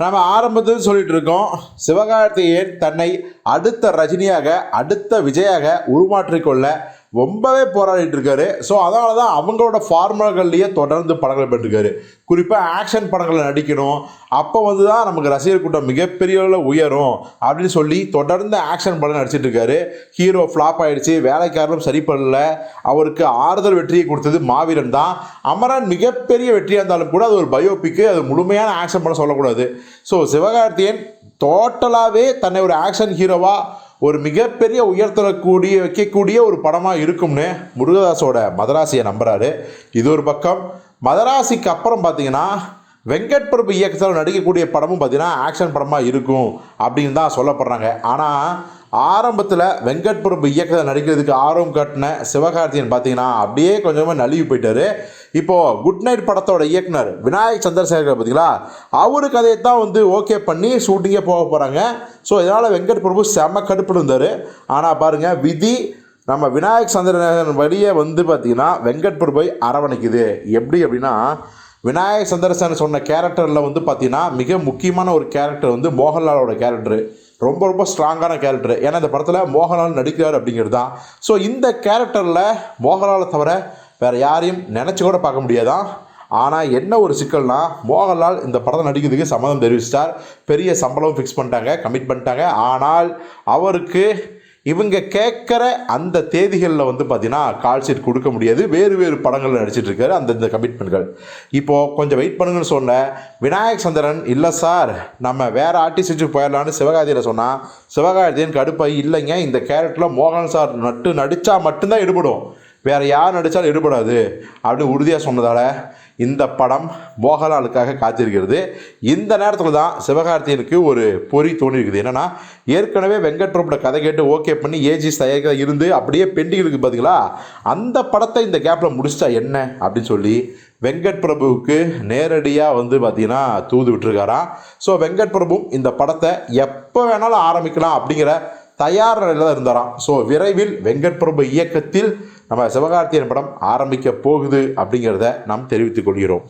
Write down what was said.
நம்ம ஆரம்பத்தில் சொல்லிட்டு இருக்கோம். சிவகார்த்திகேயன் தன்னை அடுத்த ரஜினியாக அடுத்த விஜயாக உருமாற்றிக்கொள்ள ரொம்பவே போராடிட்டு இருக்காரு ஸோ அதனால தான் அவங்களோட ஃபார்முலாக்கள்லேயே தொடர்ந்து படங்கள் பெற்றிருக்காரு. குறிப்பாக ஆக்ஷன் படங்களில் நடிக்கணும். அப்போ வந்து தான் நமக்கு ரசிகர் கூட்டம் மிகப்பெரிய அளவில் உயரும் அப்படின்னு சொல்லி தொடர்ந்து ஆக்ஷன் படம் நடிச்சிட்டு இருக்காரு ஹீரோ ஃப்ளாப் ஆயிடுச்சு. வேலைக்காரரும் சரி பண்ணல. அவருக்கு ஆறுதல் வெற்றியை கொடுத்தது மாவீரன் தான். அமரன் மிகப்பெரிய வெற்றியாக இருந்தாலும் கூட அது ஒரு பயோபிக்கு அது முழுமையான ஆக்ஷன் படம் சொல்லக்கூடாது. ஸோ சிவகார்த்தியன் டோட்டலாகவே தன்னை ஒரு ஆக்ஷன் ஹீரோவாக ஒரு மிகப்பெரிய உயர்த்தக்கூடிய வைக்கக்கூடிய ஒரு படமாக இருக்கும்னு முருகதாஸோட மதராசியை நம்புகிறாரு இது ஒரு பக்கம். மதராசிக்கு அப்புறம் பார்த்தீங்கன்னா வெங்கட் பிரபு இயக்கத்தில் நடிக்கக்கூடிய படமும் பார்த்தீங்கன்னா ஆக்ஷன் படமாக இருக்கும் அப்படின்னு தான் சொல்லப்படுறாங்க. ஆனால் ஆரம்பத்தில் வெங்கட் பிரபு இயக்கத்தில் நடிக்கிறதுக்கு ஆர்வம் காட்டின சிவகார்த்தியன் பார்த்தீங்கன்னா அப்படியே கொஞ்சமாக நழுவி போயிட்டாரு. இப்போது குட் நைட் படத்தோட இயக்குனர் விநாயக் சந்திரசேகர் பார்த்தீங்களா? அவர் கதையை தான் வந்து ஓகே பண்ணி ஷூட்டிங்கே போக போகிறாங்க ஸோ இதனால் வெங்கட் பிரபு செம்ம கடுப்பு இருந்தார். ஆனால் பாருங்கள் விதி நம்ம விநாயக் சந்திரசேகரன் வழியே வந்து பார்த்தீங்கன்னா வெங்கட் பிரபு அரவணைக்குது. எப்படி அப்படின்னா விநாயக் சந்திரசேகரன் சொன்ன கேரக்டரில் வந்து பார்த்தீங்கன்னா மிக முக்கியமான ஒரு கேரக்டர் வந்து மோகன்லாலோட கேரக்டரு ரொம்ப ரொம்ப ஸ்ட்ராங்கான கேரக்டர் ஏன்னா இந்த படத்தில் மோகன்லால் நடிக்கிறார் அப்படிங்கிறது தான். ஸோ இந்த கேரக்டரில் மோகன்லாலை தவிர வேறு யாரையும் நினச்சி கூட பார்க்க முடியாதான் ஆனால் என்ன ஒரு சிக்கல்னா மோகன்லால் இந்த படத்தை நடிக்கிறதுக்கு சம்மதம் தெரிவிச்சிட்டார். பெரிய சம்பளம் ஃபிக்ஸ் பண்ணிட்டாங்க கமிட் பண்ணிட்டாங்க. ஆனால் அவருக்கு இவங்க கேட்குற அந்த தேதிகளில் வந்து பார்த்தீங்கன்னா கால் ஷீட் கொடுக்க முடியாது. வேறு வேறு படங்களில் நடிச்சிட்டு இருக்காரு அந்தந்த கமிட்மெண்ட்கள் இப்போது கொஞ்சம் வெயிட் பண்ணுங்கன்னு சொன்ன விநாயக் சந்திரன் இல்லை சார் நம்ம வேறு ஆர்டிஸ்ட்டு போயிடலான்னு சிவகாதியில் சொன்னால் சிவகாதியன் கடுப்பாகி இல்லைங்க. இந்த கேரக்டரில் மோகன் சார் நட்டு நடித்தா மட்டும்தான் எடுபடும் வேறு யார் நடித்தாலும் எடுபடாது அப்படின்னு உறுதியாக சொன்னதால் இந்த படம் மோகன்லாலுக்காக காத்திருக்கிறது. இந்த நேரத்தில் தான் சிவகார்த்தியனுக்கு ஒரு பொறி தோணியிருக்குது என்னென்னா ஏற்கனவே வெங்கட்ரோப்போட கதை கேட்டு ஓகே பண்ணி ஏஜிஸ் தயாரிக்க இருந்து அப்படியே பெண்டிங் இருக்குது பார்த்தீங்களா அந்த படத்தை இந்த கேப்பில் முடிச்சிட்டா என்ன அப்படின்னு சொல்லி வெங்கட் பிரபுவுக்கு நேரடியாக வந்து பார்த்தீங்கன்னா தூது விட்டுருக்காராம். ஸோ வெங்கட் பிரபுவும் இந்த படத்தை எப்போ வேணாலும் ஆரம்பிக்கலாம் அப்படிங்கிற தயார் நிலையில் தான் இருந்தாராம். ஸோ விரைவில் வெங்கட் பிரபு இயக்கத்தில் நம்ம சிவகார்த்தியன் படம் ஆரம்பிக்க போகுது அப்படிங்கிறத நாம் தெரிவித்துக் கொள்கிறோம்.